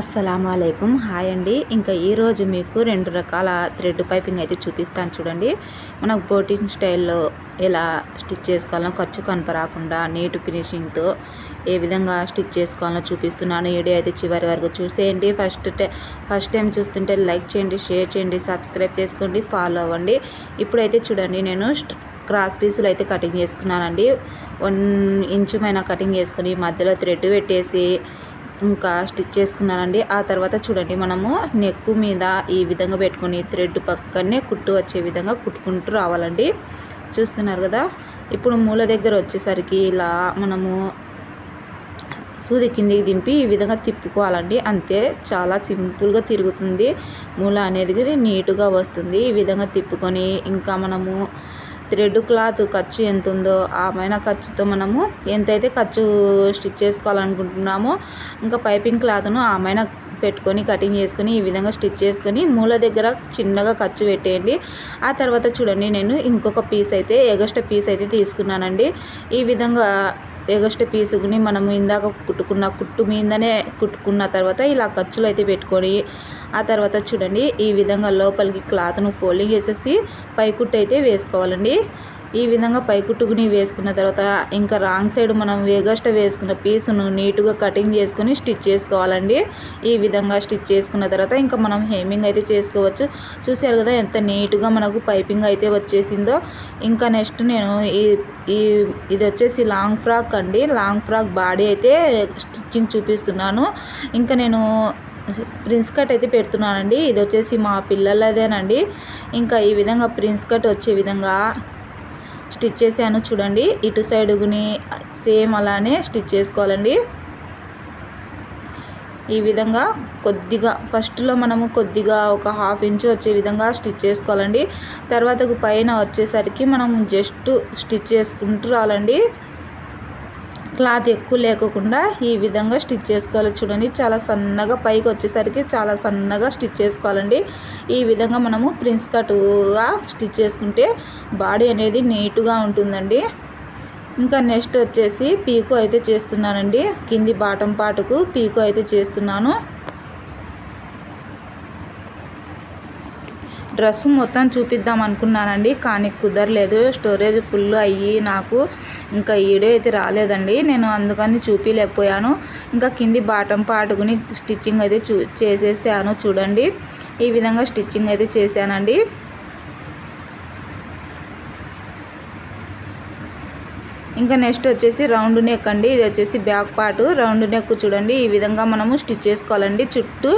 అస్సలం అయికం హాయ్ అండి. ఇంకా ఈరోజు మీకు రెండు రకాల థ్రెడ్ పైపింగ్ అయితే చూపిస్తాను చూడండి. మనకు బోటింగ్ స్టైల్లో ఎలా స్టిచ్ చేసుకోవాలో ఖర్చు కనపరాకుండా నీట్ ఫినిషింగ్తో ఏ విధంగా స్టిచ్ చేసుకోవాలో చూపిస్తున్నాను. వీడియో అయితే చివరి వరకు చూసేయండి. ఫస్ట్ ఫస్ట్ టైం చూస్తుంటే లైక్ చేయండి షేర్ చేయండి సబ్స్క్రైబ్ చేసుకోండి ఫాలో అవ్వండి. ఇప్పుడైతే చూడండి నేను క్రాస్ పీసులు అయితే కటింగ్ చేసుకున్నానండి. వన్ ఇంచు పైన కటింగ్ చేసుకుని మధ్యలో థ్రెడ్ పెట్టేసి ఇంకా స్టిచ్ చేసుకున్నానండి. ఆ తర్వాత చూడండి మనము నెక్ మీద ఈ విధంగా పెట్టుకొని థ్రెడ్ పక్కనే కుట్టు వచ్చే విధంగా కుట్టుకుంటూ రావాలండి. చూస్తున్నారు కదా? ఇప్పుడు మూల దగ్గర వచ్చేసరికి ఇలా మనము సూది కిందికి దింపి ఈ విధంగా తిప్పుకోవాలండి. అంతే చాలా సింపుల్గా తిరుగుతుంది. మూల అనేది నీటుగా వస్తుంది. ఈ విధంగా తిప్పుకొని ఇంకా మనము థ్రెడ్ క్లాత్ ఖర్చు ఎంత ఉందో ఆ పైన ఖర్చుతో మనము ఎంతైతే ఖర్చు స్టిచ్ చేసుకోవాలనుకుంటున్నామో ఇంకా పైపింగ్ క్లాత్ను ఆ పైన పెట్టుకొని కటింగ్ చేసుకొని ఈ విధంగా స్టిచ్ చేసుకొని మూల దగ్గర చిన్నగా ఖర్చు పెట్టేయండి. ఆ తర్వాత చూడండి నేను ఇంకొక పీస్ అయితే ఎగస్ట్రా పీస్ అయితే తీసుకున్నానండి. ఈ విధంగా ఎగస్ట్ పీసుకుని మనము ఇందాక కుట్టుకున్న కుట్టు మీదనే కుట్టుకున్న తర్వాత ఇలా ఖర్చులు అయితే పెట్టుకొని ఆ తర్వాత చూడండి ఈ విధంగా లోపలికి క్లాత్ను ఫోల్డింగ్ చేసేసి పై కుట్టు అయితే వేసుకోవాలండి. ఈ విధంగా పైకుట్టుకుని వేసుకున్న తర్వాత ఇంకా రాంగ్ సైడ్ మనం వేగస్ట్ వేసుకున్న పీసును నీట్గా కటింగ్ చేసుకుని స్టిచ్ చేసుకోవాలండి. ఈ విధంగా స్టిచ్ చేసుకున్న తర్వాత ఇంకా మనం హేమింగ్ అయితే చేసుకోవచ్చు. చూసారు కదా ఎంత నీట్గా మనకు పైపింగ్ అయితే వచ్చేసిందో. ఇంకా నెక్స్ట్ నేను ఈ ఈ ఇది వచ్చేసి లాంగ్ ఫ్రాక్ అండి. లాంగ్ ఫ్రాక్ బాడీ అయితే స్టిచ్చింగ్ చూపిస్తున్నాను. ఇంకా నేను ప్రిన్స్ కట్ అయితే పెడుతున్నానండి. ఇది వచ్చేసి మా పిల్లలదేనండి. ఇంకా ఈ విధంగా ప్రిన్స్ కట్ వచ్చే విధంగా స్టిచ్ చేశాను చూడండి. ఇటు సైడుగుని సేమ్ అలానే స్టిచ్ చేసుకోవాలండి. ఈ విధంగా కొద్దిగా ఫస్ట్లో మనము కొద్దిగా ఒక హాఫ్ ఇంచు వచ్చే విధంగా స్టిచ్ చేసుకోవాలండి. తర్వాత పైన వచ్చేసరికి మనం జస్ట్ స్టిచ్ చేసుకుంటూ రావాలండి. క్లాత్ ఎక్కువ లేకోకుండా ఈ విధంగా స్టిచ్ చేసుకోవాలి. చూడండి చాలా సన్నగా పైకి వచ్చేసరికి చాలా సన్నగా స్టిచ్ చేసుకోవాలండి. ఈ విధంగా మనము ప్రిన్స్ కట్గా స్టిచ్ చేసుకుంటే బాడీ అనేది నీట్గా ఉంటుందండి. ఇంకా నెక్స్ట్ వచ్చేసి పీకో అయితే చేస్తున్నానండి. కింది బాటం పాటుకు పీకో అయితే చేస్తున్నాను. డ్రెస్ మొత్తం చూపిద్దాం అనుకున్నానండి కానీ కుదరలేదు. స్టోరేజ్ ఫుల్ అయ్యి నాకు ఇంకా ఈడే అయితే రాలేదండి. నేను అందుకని చూపించలేకపోయాను ఇంకా కింది బాటం పాటుకుని స్టిచ్చింగ్ అయితే చూ చేసేసాను చూడండి. ఈ విధంగా స్టిచ్చింగ్ అయితే చేశానండి. ఇంకా నెక్స్ట్ వచ్చేసి రౌండ్ నెక్ అండి. ఇది వచ్చేసి బ్యాక్ పార్ట్. రౌండ్ నెక్ చూడండి. ఈ విధంగా మనము స్టిచ్ చేసుకోవాలండి. చుట్టూ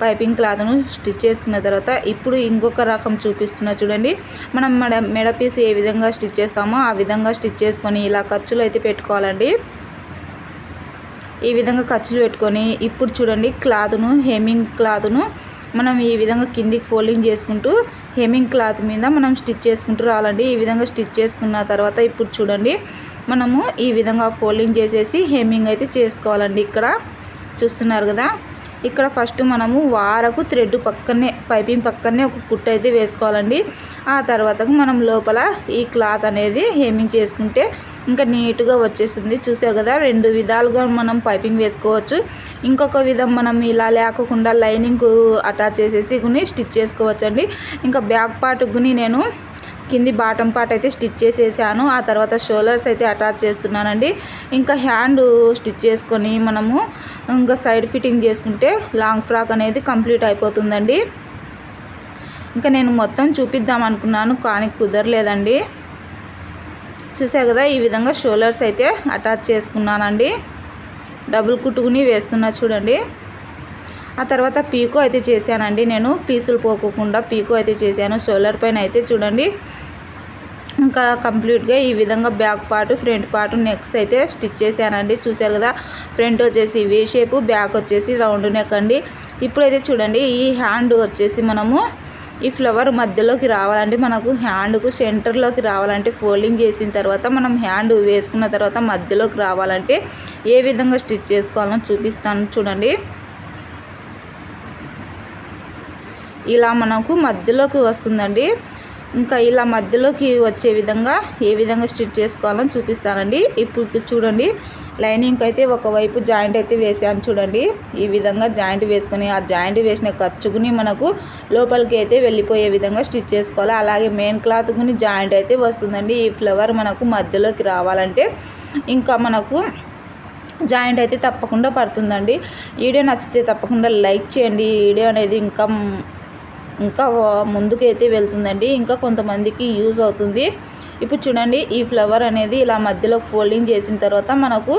పైపింగ్ క్లాత్ను స్టిచ్ చేసుకున్న తర్వాత ఇప్పుడు ఇంకొక రకం చూపిస్తున్నా చూడండి. మనం మెడ మెడ పీస్ ఏ విధంగా స్టిచ్ చేస్తామో ఆ విధంగా స్టిచ్ చేసుకొని ఇలా ఖర్చులు అయితే పెట్టుకోవాలండి. ఈ విధంగా ఖర్చులు పెట్టుకొని ఇప్పుడు చూడండి క్లాత్ను హెమ్మింగ్ క్లాత్ను మనం ఈ విధంగా కిందికి ఫోల్డింగ్ చేసుకుంటూ హెమ్మింగ్ క్లాత్ మీద మనం స్టిచ్ చేసుకుంటూ రావాలండి. ఈ విధంగా స్టిచ్ చేసుకున్న తర్వాత ఇప్పుడు చూడండి మనము ఈ విధంగా ఫోల్డింగ్ చేసేసి హెమ్మింగ్ అయితే చేసుకోవాలండి. ఇక్కడ చూస్తున్నారు కదా? ఇక్కడ ఫస్ట్ మనము వారకు థ్రెడ్ పక్కనే పైపింగ్ పక్కనే ఒక కుట్టు అయితే వేసుకోవాలండి. ఆ తర్వాత మనం లోపల ఈ క్లాత్ అనేది హేమింగ్ చేసుకుంటే ఇంకా నీట్గా వచ్చేసింది చూసారు కదా రెండు విధాలుగా మనం పైపింగ్ వేసుకోవచ్చు. ఇంకొక విధం మనం ఇలా లేకుండా లైనింగ్ అటాచ్ చేసేసి స్టిచ్ చేసుకోవచ్చండి. ఇంకా బ్యాక్ పార్ట్ నేను కింది బాటం పార్ట్ అయితే స్టిచ్ చేసేసాను. ఆ తర్వాత షోల్డర్స్ అయితే అటాచ్ చేస్తున్నానండి. ఇంకా హ్యాండ్ స్టిచ్ చేసుకొని మనము ఇంకా సైడ్ ఫిట్టింగ్ చేసుకుంటే లాంగ్ ఫ్రాక్ అనేది కంప్లీట్ అయిపోతుందండి. ఇంకా నేను మొత్తం చూపిద్దాం అనుకున్నాను కానీ కుదరలేదండి. చూసారు కదా ఈ విధంగా షోల్డర్స్ అయితే అటాచ్ చేసుకున్నానండి. డబుల్ కుట్టుకుని వేస్తున్నా చూడండి. ఆ తర్వాత పీకో అయితే చేశానండి. నేను పీసులు పోకోకుండా పీకో అయితే చేశాను. షోల్డర్ పైన అయితే చూడండి. ఇంకా కంప్లీట్గా ఈ విధంగా back part front part necks అయితే స్టిచ్ చేశానండి. చూశారు కదా ఫ్రంట్ వచ్చేసి వే షేపు బ్యాక్ వచ్చేసి రౌండ్ నెక్ అండి. ఇప్పుడైతే చూడండి ఈ హ్యాండ్ వచ్చేసి మనము ఈ ఫ్లవర్ మధ్యలోకి రావాలంటే మనకు హ్యాండ్కు సెంటర్లోకి రావాలంటే ఫోల్డింగ్ చేసిన తర్వాత మనం హ్యాండ్ వేసుకున్న తర్వాత మధ్యలోకి రావాలంటే ఏ విధంగా స్టిచ్ చేసుకోవాలో చూపిస్తాను చూడండి. ఇలా మనకు మధ్యలోకి వస్తుందండి. ఇంకా ఇలా మధ్యలోకి వచ్చే విధంగా ఏ విధంగా స్టిచ్ చేసుకోవాలని చూపిస్తానండి. ఇప్పుడు చూడండి లైనింగ్ అయితే ఒకవైపు జాయింట్ అయితే వేసాను చూడండి. ఈ విధంగా జాయింట్ వేసుకొని ఆ జాయింట్ వేసిన ఖర్చుకుని మనకు లోపలికి అయితే వెళ్ళిపోయే విధంగా స్టిచ్ చేసుకోవాలి. అలాగే మెయిన్ క్లాత్ కుని జాయింట్ అయితే వస్తుందండి. ఈ ఫ్లవర్ మనకు మధ్యలోకి రావాలంటే ఇంకా మనకు జాయింట్ అయితే తప్పకుండా పడుతుందండి. వీడియో నచ్చితే తప్పకుండా లైక్ చేయండి. వీడియో అనేది ఇంకా ఇంకా ముందుకైతే వెళ్తుందండి. ఇంకా కొంతమందికి యూజ్ అవుతుంది. ఇప్పుడు చూడండి ఈ ఫ్లవర్ అనేది ఇలా మధ్యలో ఫోల్డింగ్ చేసిన తర్వాత మనకు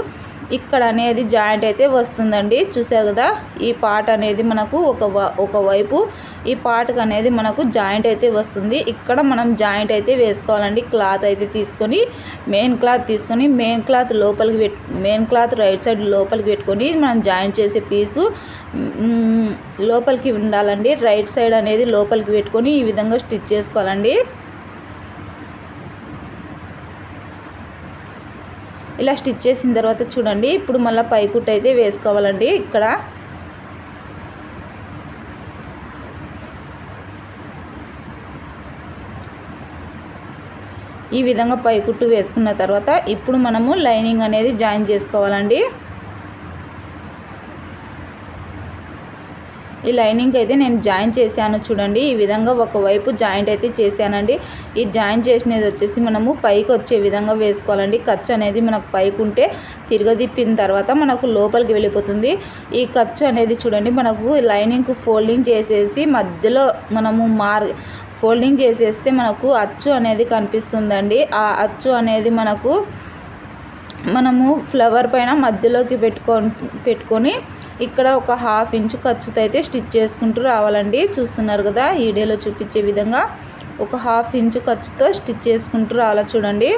ఇక్కడ అనేది జాయింట్ అయితే వస్తుందండి. చూసారు కదా? ఈ పార్ట్ అనేది మనకు ఒక ఒకవైపు ఈ పార్ట్కి అనేది మనకు జాయింట్ అయితే వస్తుంది. ఇక్కడ మనం జాయింట్ అయితే వేసుకోవాలండి. క్లాత్ అయితే తీసుకొని మెయిన్ క్లాత్ తీసుకొని మెయిన్ క్లాత్ లోపలికి పెట్ మెయిన్ క్లాత్ రైట్ సైడ్ లోపలికి పెట్టుకొని మనం జాయింట్ చేసే పీసు లోపలికి ఉండాలండి. రైట్ సైడ్ అనేది లోపలికి పెట్టుకొని ఈ విధంగా స్టిచ్ చేసుకోవాలండి. ఇలా స్టిచ్ చేసిన తర్వాత చూడండి ఇప్పుడు మళ్ళీ పైకుట్టు అయితే వేసుకోవాలండి. ఇక్కడ ఈ విధంగా పైకుట్టు వేసుకున్న తర్వాత ఇప్పుడు మనము లైనింగ్ అనేది జాయిన్ చేసుకోవాలండి. ఈ లైనింగ్ అయితే నేను జాయిన్ చేశాను చూడండి. ఈ విధంగా ఒకవైపు జాయింట్ అయితే చేశానండి. ఈ జాయిన్ చేసినది వచ్చేసి మనము పైకి వచ్చే విధంగా వేసుకోవాలండి. ఖర్చు అనేది మనకు పైకి ఉంటే తిరగదిప్పిన తర్వాత మనకు లోపలికి వెళ్ళిపోతుంది. ఈ ఖర్చు అనేది చూడండి మనకు లైనింగ్ ఫోల్డింగ్ చేసేసి మధ్యలో మనము మార్ ఫోల్డింగ్ చేసేస్తే మనకు అచ్చు అనేది కనిపిస్తుందండి. ఆ అచ్చు అనేది మనకు మనము ఫ్లవర్ పైన మధ్యలోకి పెట్టుకొని పెట్టుకొని ఇక్కడ ఒక హాఫ్ ఇంచు ఖర్చుతో అయితే స్టిచ్ చేసుకుంటూ రావాలండి. చూస్తున్నారు కదా వీడియోలో చూపించే విధంగా ఒక హాఫ్ ఇంచు ఖర్చుతో స్టిచ్ చేసుకుంటూ రావాలా చూడండి.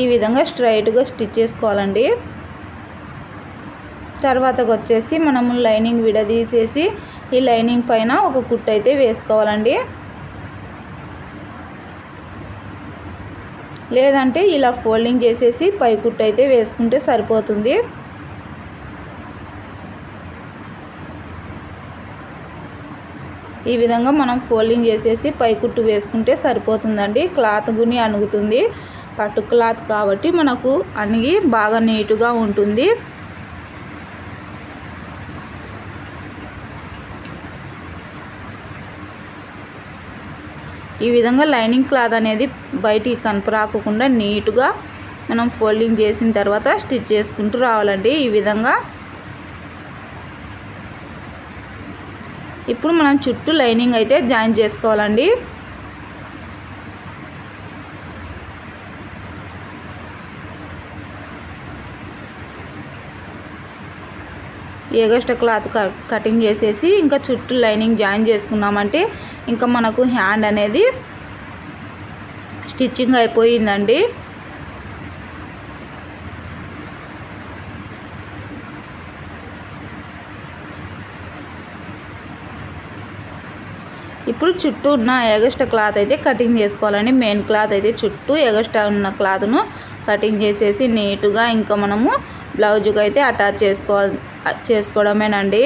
ఈ విధంగా స్ట్రైట్గా స్టిచ్ చేసుకోవాలండి. తర్వాతకు వచ్చేసి మనము లైనింగ్ విడదీసేసి ఈ లైనింగ్ పైన ఒక కుట్టు అయితే వేసుకోవాలండి. లేదంటే ఇలా ఫోల్డింగ్ చేసేసి పై కుట్టు అయితే వేసుకుంటే సరిపోతుంది. ఈ విధంగా మనం ఫోల్డింగ్ చేసేసి పై కుట్టు వేసుకుంటే సరిపోతుందండి. క్లాత్ గుని అణుగుతుంది. పట్టు క్లాత్ కాబట్టి మనకు అణిగి బాగా నీటుగా ఉంటుంది. ఈ విధంగా లైనింగ్ క్లాత్ అనేది బయటికి కనపరాకుండా నీట్గా మనం ఫోల్డింగ్ చేసిన తర్వాత స్టిచ్ చేసుకుంటూ రావాలండి. ఈ విధంగా ఇప్పుడు మనం చుట్టూ లైనింగ్ అయితే జాయిన్ చేసుకోవాలండి. ఎగస్ట్రా క్లాత్ కటింగ్ చేసేసి ఇంకా చుట్టూ లైనింగ్ జాయిన్ చేసుకున్నామంటే ఇంకా మనకు హ్యాండ్ అనేది స్టిచ్చింగ్ అయిపోయిందండి. ఇప్పుడు చుట్టూ ఉన్న ఎగస్ట్రా క్లాత్ అయితే కటింగ్ చేసుకోవాలండి. మెయిన్ క్లాత్ అయితే చుట్టూ ఎగస్ట్రా ఉన్న క్లాత్ను కటింగ్ చేసేసి నీట్గా ఇంకా మనము బ్లౌజ్కి అయితే అటాచ్ చేసుకో చేసుకోవడమేనండి.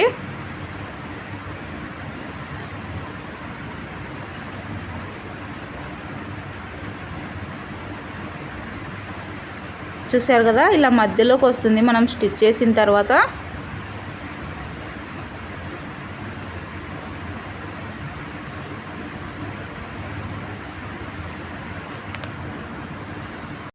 చూసారు కదా ఇలా మధ్యలోకి వస్తుంది మనం స్టిచ్ చేసిన తర్వాత